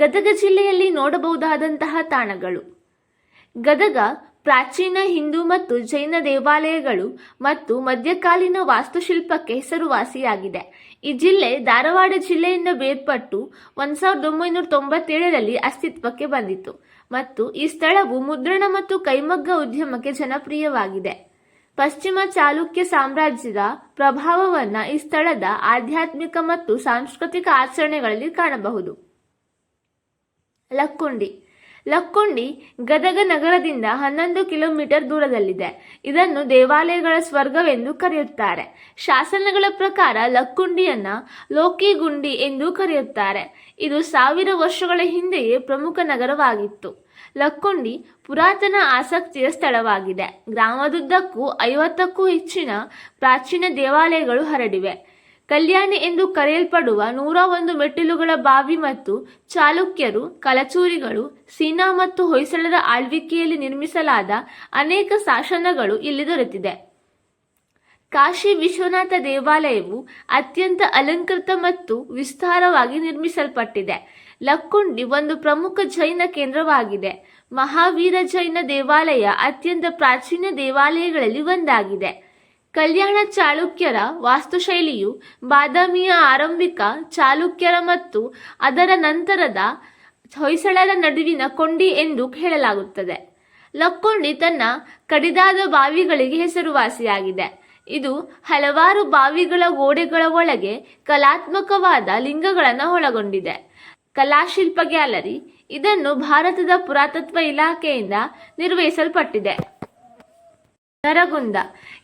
ಗದಗ ಜಿಲ್ಲೆಯಲ್ಲಿ ನೋಡಬಹುದಾದಂತಹ ತಾಣಗಳು. ಗದಗ ಪ್ರಾಚೀನ ಹಿಂದೂ ಮತ್ತು ಜೈನ ದೇವಾಲಯಗಳು ಮತ್ತು ಮಧ್ಯಕಾಲೀನ ವಾಸ್ತುಶಿಲ್ಪಕ್ಕೆ ಹೆಸರುವಾಸಿಯಾಗಿದೆ. ಈ ಜಿಲ್ಲೆ ಧಾರವಾಡ ಜಿಲ್ಲೆಯಿಂದ ಬೇರ್ಪಟ್ಟು ಒಂದು ಸಾವಿರದ ಒಂಬೈನೂರ ತೊಂಬತ್ತೇಳರಲ್ಲಿ ಅಸ್ತಿತ್ವಕ್ಕೆ ಬಂದಿತು ಮತ್ತು ಈ ಸ್ಥಳವು ಮುದ್ರಣ ಮತ್ತು ಕೈಮಗ್ಗ ಉದ್ಯಮಕ್ಕೆ ಜನಪ್ರಿಯವಾಗಿದೆ. ಪಶ್ಚಿಮ ಚಾಲುಕ್ಯ ಸಾಮ್ರಾಜ್ಯದ ಪ್ರಭಾವವನ್ನು ಈ ಸ್ಥಳದ ಆಧ್ಯಾತ್ಮಿಕ ಮತ್ತು ಸಾಂಸ್ಕೃತಿಕ ಆಚರಣೆಗಳಲ್ಲಿ ಕಾಣಬಹುದು. ಲಕ್ಕುಂಡಿ. ಲಕ್ಕುಂಡಿ ಗದಗ ನಗರದಿಂದ ಹನ್ನೊಂದು ಕಿಲೋಮೀಟರ್ ದೂರದಲ್ಲಿದೆ. ಇದನ್ನು ದೇವಾಲಯಗಳ ಸ್ವರ್ಗವೆಂದು ಕರೆಯುತ್ತಾರೆ. ಶಾಸನಗಳ ಪ್ರಕಾರ ಲಕ್ಕುಂಡಿಯನ್ನ ಲೋಕಿಗುಂಡಿ ಎಂದು ಕರೆಯುತ್ತಾರೆ. ಇದು ಸಾವಿರ ವರ್ಷಗಳ ಹಿಂದೆಯೇ ಪ್ರಮುಖ ನಗರವಾಗಿತ್ತು. ಲಕ್ಕುಂಡಿ ಪುರಾತನ ಆಸಕ್ತಿಯ ಸ್ಥಳವಾಗಿದೆ. ಗ್ರಾಮದುದ್ದಕ್ಕೂ ಐವತ್ತಕ್ಕೂ ಹೆಚ್ಚಿನ ಪ್ರಾಚೀನ ದೇವಾಲಯಗಳು ಹರಡಿವೆ. ಕಲ್ಯಾಣಿ ಎಂದು ಕರೆಯಲ್ಪಡುವ ನೂರ ಒಂದು ಮೆಟ್ಟಿಲುಗಳ ಬಾವಿ ಮತ್ತು ಚಾಲುಕ್ಯರು, ಕಲಚೂರಿಗಳು, ಸೀನಾ ಮತ್ತು ಹೊಯ್ಸಳರ ಆಳ್ವಿಕೆಯಲ್ಲಿ ನಿರ್ಮಿಸಲಾದ ಅನೇಕ ಶಾಸನಗಳು ಇಲ್ಲಿ ದೊರೆತಿದೆ. ಕಾಶಿ ವಿಶ್ವನಾಥ ದೇವಾಲಯವು ಅತ್ಯಂತ ಅಲಂಕೃತ ಮತ್ತು ವಿಸ್ತಾರವಾಗಿ ನಿರ್ಮಿಸಲ್ಪಟ್ಟಿದೆ. ಲಕ್ಕುಂಡಿ ಒಂದು ಪ್ರಮುಖ ಜೈನ ಕೇಂದ್ರವಾಗಿದೆ. ಮಹಾವೀರ ಜೈನ ದೇವಾಲಯ ಅತ್ಯಂತ ಪ್ರಾಚೀನ ದೇವಾಲಯಗಳಲ್ಲಿ ಒಂದಾಗಿದೆ. ಕಲ್ಯಾಣ ಚಾಲುಕ್ಯರ ವಾಸ್ತುಶೈಲಿಯು ಬಾದಾಮಿಯ ಆರಂಭಿಕ ಚಾಲುಕ್ಯರ ಮತ್ತು ಅದರ ನಂತರದ ಹೊಯ್ಸಳರ ನಡುವಿನ ಕೊಂಡಿ ಎಂದು ಹೇಳಲಾಗುತ್ತದೆ. ಲಕ್ಕೊಂಡಿ ತನ್ನ ಕಡಿದಾದ ಬಾವಿಗಳಿಗೆ ಹೆಸರುವಾಸಿಯಾಗಿದೆ. ಇದು ಹಲವಾರು ಬಾವಿಗಳ ಗೋಡೆಗಳ ಒಳಗೆ ಕಲಾತ್ಮಕವಾದ ಲಿಂಗಗಳನ್ನು ಒಳಗೊಂಡಿದೆ. ಕಲಾಶಿಲ್ಪ ಗ್ಯಾಲರಿ ಇದನ್ನು ಭಾರತದ ಪುರಾತತ್ವ ಇಲಾಖೆಯಿಂದ ನಿರ್ವಹಿಸಲ್ಪಟ್ಟಿದೆ. ನರಗುಂದ.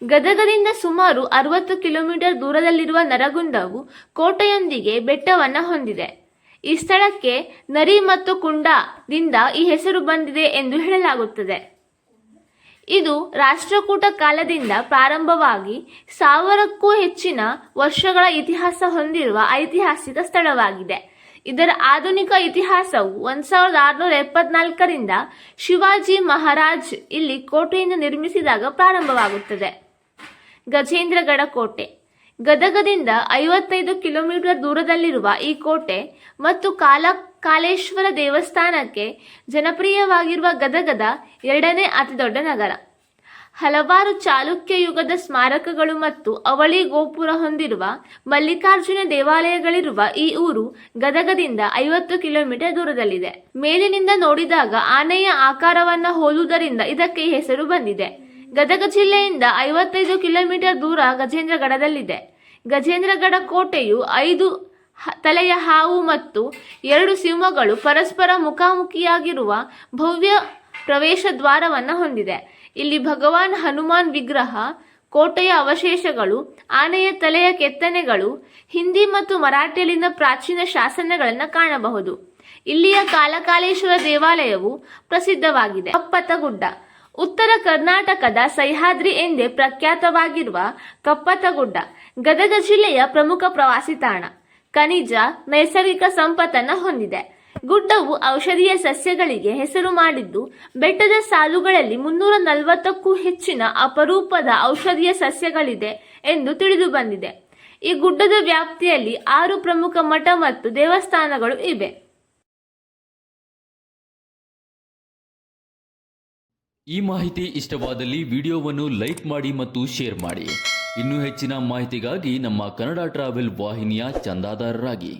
ಗದಗದಿಂದ ಸುಮಾರು ಅರವತ್ತು ಕಿಲೋಮೀಟರ್ ದೂರದಲ್ಲಿರುವ ನರಗುಂದವು ಕೋಟೆಯೊಂದಿಗೆ ಬೆಟ್ಟವನ್ನು ಹೊಂದಿದೆ. ಈ ಸ್ಥಳಕ್ಕೆ ನರಿ ಮತ್ತು ಕುಂಡದಿಂದ ಈ ಹೆಸರು ಬಂದಿದೆ ಎಂದು ಹೇಳಲಾಗುತ್ತದೆ. ಇದು ರಾಷ್ಟ್ರಕೂಟ ಕಾಲದಿಂದ ಪ್ರಾರಂಭವಾಗಿ ಸಾವಿರಕ್ಕೂ ಹೆಚ್ಚಿನ ವರ್ಷಗಳ ಇತಿಹಾಸ ಹೊಂದಿರುವ ಐತಿಹಾಸಿಕ ಸ್ಥಳವಾಗಿದೆ. ಇದರ ಆಧುನಿಕ ಇತಿಹಾಸವು ಒಂದ್ ಸಾವಿರದ ಆರುನೂರ ಎಪ್ಪತ್ನಾಲ್ಕರಿಂದ ಶಿವಾಜಿ ಮಹಾರಾಜ್ ಇಲ್ಲಿ ಕೋಟೆಯನ್ನು ನಿರ್ಮಿಸಿದಾಗ ಪ್ರಾರಂಭವಾಗುತ್ತದೆ. ಗಜೇಂದ್ರಗಡ ಕೋಟೆ. ಗದಗದಿಂದ ಐವತ್ತೈದು ಕಿಲೋಮೀಟರ್ ದೂರದಲ್ಲಿರುವ ಈ ಕೋಟೆ ಮತ್ತು ಕಾಲ ಕಾಲೇಶ್ವರ ದೇವಸ್ಥಾನಕ್ಕೆ ಜನಪ್ರಿಯವಾಗಿರುವ ಗದಗದ ಎರಡನೇ ಅತಿದೊಡ್ಡ ನಗರ. ಹಲವಾರು ಚಾಲುಕ್ಯ ಯುಗದ ಸ್ಮಾರಕಗಳು ಮತ್ತು ಅವಳಿ ಗೋಪುರ ಹೊಂದಿರುವ ಮಲ್ಲಿಕಾರ್ಜುನ ದೇವಾಲಯಗಳಿರುವ ಈ ಊರು ಗದಗದಿಂದ ಐವತ್ತು ಕಿಲೋಮೀಟರ್ ದೂರದಲ್ಲಿದೆ. ಮೇಲಿನಿಂದ ನೋಡಿದಾಗ ಆನೆಯ ಆಕಾರವನ್ನು ಹೋಲುವುದರಿಂದ ಇದಕ್ಕೆ ಹೆಸರು ಬಂದಿದೆ. ಗದಗ ಜಿಲ್ಲೆಯಿಂದ ಐವತ್ತೈದು ಕಿಲೋಮೀಟರ್ ದೂರ ಗಜೇಂದ್ರಗಡದಲ್ಲಿದೆ ಗಜೇಂದ್ರಗಡ ಕೋಟೆಯು ಐದು ತಲೆಯ ಹಾವು ಮತ್ತು ಎರಡು ಸಿಂಹಗಳು ಪರಸ್ಪರ ಮುಖಾಮುಖಿಯಾಗಿರುವ ಭವ್ಯ ಪ್ರವೇಶ ದ್ವಾರವನ್ನು ಹೊಂದಿದೆ. ಇಲ್ಲಿ ಭಗವಾನ್ ಹನುಮಾನ್ ವಿಗ್ರಹ, ಕೋಟೆಯ ಅವಶೇಷಗಳು, ಆನೆಯ ತಲೆಯ ಕೆತ್ತನೆಗಳು, ಹಿಂದಿ ಮತ್ತು ಮರಾಠಿಯಲ್ಲಿನ ಪ್ರಾಚೀನ ಶಾಸನಗಳನ್ನು ಕಾಣಬಹುದು. ಇಲ್ಲಿಯ ಕಾಲಕಾಲೇಶ್ವರ ದೇವಾಲಯವು ಪ್ರಸಿದ್ಧವಾಗಿದೆ. ಕಪ್ಪತಗುಡ್ಡ. ಉತ್ತರ ಕರ್ನಾಟಕದ ಸಹ್ಯಾದ್ರಿ ಎಂದೇ ಪ್ರಖ್ಯಾತವಾಗಿರುವ ಕಪ್ಪತಗುಡ್ಡ, ಗದಗ ಜಿಲ್ಲೆಯ ಪ್ರಮುಖ ಪ್ರವಾಸಿ ತಾಣ. ಖನಿಜ, ನೈಸರ್ಗಿಕ ಸಂಪತ್ತನ್ನು ಹೊಂದಿದೆ. ಗುಡ್ಡವು ಔಷಧೀಯ ಸಸ್ಯಗಳಿಗೆ ಹೆಸರು ಮಾಡಿದ್ದು, ಬೆಟ್ಟದ ಸಾಲುಗಳಲ್ಲಿ ಮುನ್ನೂರ ನಲವತ್ತಕ್ಕೂ ಹೆಚ್ಚಿನ ಅಪರೂಪದ ಔಷಧೀಯ ಸಸ್ಯಗಳಿದೆ ಎಂದು ತಿಳಿದು ಬಂದಿದೆ ಈ ಗುಡ್ಡದ ವ್ಯಾಪ್ತಿಯಲ್ಲಿ ಆರು ಪ್ರಮುಖ ಮಠ ಮತ್ತು ದೇವಸ್ಥಾನಗಳು ಇವೆ. ಈ ಮಾಹಿತಿ ಇಷ್ಟವಾದಲ್ಲಿ ವಿಡಿಯೋವನ್ನು ಲೈಕ್ ಮಾಡಿ ಮತ್ತು ಶೇರ್ ಮಾಡಿ. ಇನ್ನೂ ಹೆಚ್ಚಿನ ಮಾಹಿತಿಗಾಗಿ ನಮ್ಮ ಕನ್ನಡ ಟ್ರಾವೆಲ್ ವಾಹಿನಿಯ ಚಂದಾದಾರರಾಗಿ.